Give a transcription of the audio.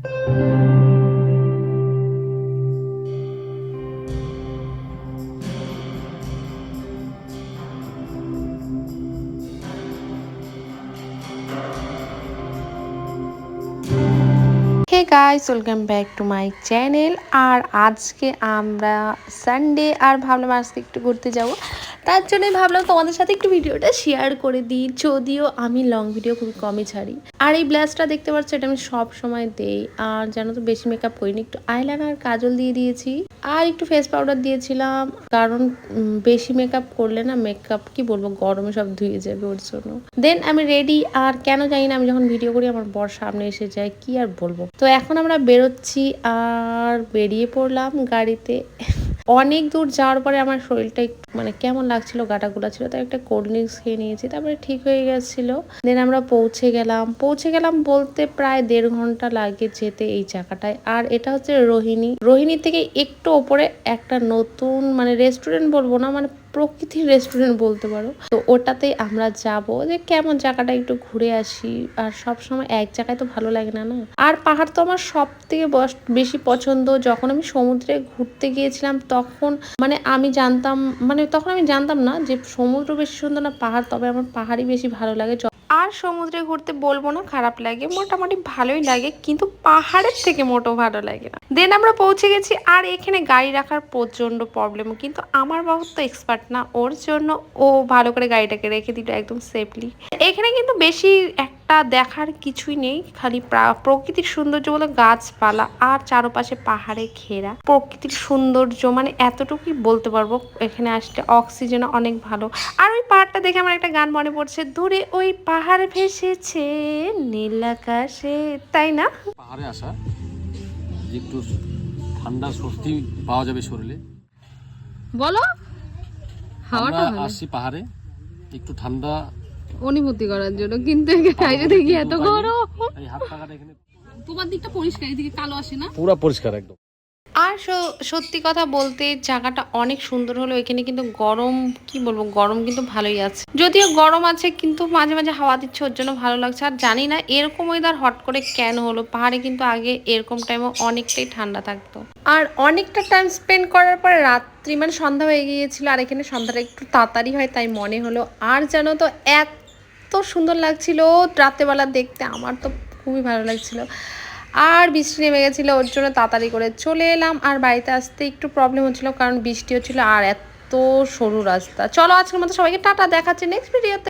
Hey guys welcome back to my channel আর আজকে আমরা Sunday আর ভাবলাম আজকে একটু ঘুরতে যাব। তার জন্যই ভাবলাম তোমাদের সাথে একটু ভিডিওটা শেয়ার করে দিই, যদিও আমি লং ভিডিও খুব কমই ছাড়ি। আর এই ব্লাউজটা দেখতে পাচ্ছ, এটা আমি সব সময় দেই। আর জানো তো বেশি মেকআপ করিনি, একটু আইলাইনার কাজল দিয়ে দিয়েছি। আর একটু ফেস পাউডার দিয়েছিলাম, কারণ বেশি মেকআপ করলে না মেকআপ কি বলব, গরমে সব ধুয়ে যাবে ওর জন্য। দেন আমি রেডি আর কেন জানি না, আমি যখন ভিডিও করি আমার বর সামনে এসে যায়, কি আর বলব। তো এখন আমরা বেরোচ্ছি, আর বেরিয়ে পড়লাম গাড়িতে। অনেক দূর যাওয়ার পরে আমার শরীরটা একটু মানে কেমন লাগছিল, গাটাগুলা ছিল, তাই একটা কোল্ড ড্রিঙ্কস খেয়ে নিয়েছি, তারপরে ঠিক হয়ে গেছিল। দেন আমরা পৌঁছে গেলাম। পৌঁছে গেলাম বলতে প্রায় দেড় ঘণ্টা লাগে যেতে এই জায়গাটায়। আর এটা হচ্ছে রোহিণী। রোহিণী থেকে একটু ওপরে একটা নতুন মানে রেস্টুরেন্ট বলব না মানে প্রকৃতির রেস্টুরেন্ট বলতে পারো। তো ওটাতেই আমরা যাব যে কেমন জায়গাটা একটু ঘুরে আসি। আর সব সময় এক জায়গায় তো ভালো লাগে না না? আর পাহাড় তো আমার সব থেকে বেশি পছন্দ। যখন আমি সমুদ্রে ঘুরতে গিয়েছিলাম তখন মানে আমি জানতাম মানে তখন আমি জানতাম না যে সমুদ্র বেশি সুন্দর না পাহাড়, তবে আমার পাহাড়ই বেশি ভালো লাগে। আর সমুদ্রে ঘুরতে বলব না, খারাপ লাগে, মোটামুটি ভালোই লাগে, কিন্তু পাহাড়ের থেকে মোটো ভালো লাগে না। দেন আমরা পৌঁছে গেছি, আর এখানে গাড়ি রাখার প্রচণ্ড প্রবলেম কিন্তু আমার বাবু তো এক্সপার্ট না, ওর জন্য ও ভালো করে গাড়িটাকে রেখে দিল একদম সেফলি এখানে কিন্তু বেশি একটা দেখার কিছুই নেই খালি প্রকৃতির সৌন্দর্য বলে গাছপালা আর চারপাশে পাহাড়ে ঘেরা। প্রকৃতির সৌন্দর্য মানে এতটুকুই বলতে পারব এখানে আসলে অক্সিজেন অনেক ভালো। আর ওই পাহাড়টা দেখে আমার একটা গান মনে পড়ছে দূরে ওই পাহাড় ভেসেছে নীল আকাশে তাই না? পাহাড়ে আসা একটু ঠান্ডা স্বস্তি পাওয়া যাবে শরীরে। বলো হাওয়াটা আসছি পাহাড়ে একটু ঠান্ডা অনুভূতি করার জন্য। কিন্তু বাইরে দেখি এত গরম। তোমার দিকটা পরিষ্কার এদিকে কালো আসে না? পুরো পরিষ্কার একদম। আর সত্যি কথা বলতে জায়গাটা অনেক সুন্দর হলো এখানে কিন্তু গরম কি বলব গরম কিন্তু ভালোই আছে। যদিও গরম আছে কিন্তু মাঝে মাঝে হাওয়া দিচ্ছে ওর জন্য ভালো লাগছে। আর জানি না এরকম ওয়েদার হট করে কেন হলো পাহাড়ে কিন্তু আগে এরকম টাইমে অনেকটাই ঠান্ডা থাকতো। আর অনেকটা টাইম স্পেন্ড করার পর রাত্রি মানে সন্ধ্যা হয়ে গিয়েছিল আর এখানে সন্ধ্যাটা একটু তাড়াতাড়ি হয় তাই মনে হলো। আর জানো তো এত সুন্দর লাগছিল রাত্রেবেলা দেখতে, আমার তো খুবই ভালো লাগছিল। আর বৃষ্টি নেমে গেছিল, ওর জন্য তাড়াতাড়ি করে চলে এলাম। আর বাড়িতে আসতে একটু প্রবলেম হচ্ছিল, কারণ বৃষ্টি হচ্ছিল আর এত সরু রাস্তা। চলো আজকের মতো সবাইকে টাটা, দেখাচ্ছে নেক্সট ভিডিওতে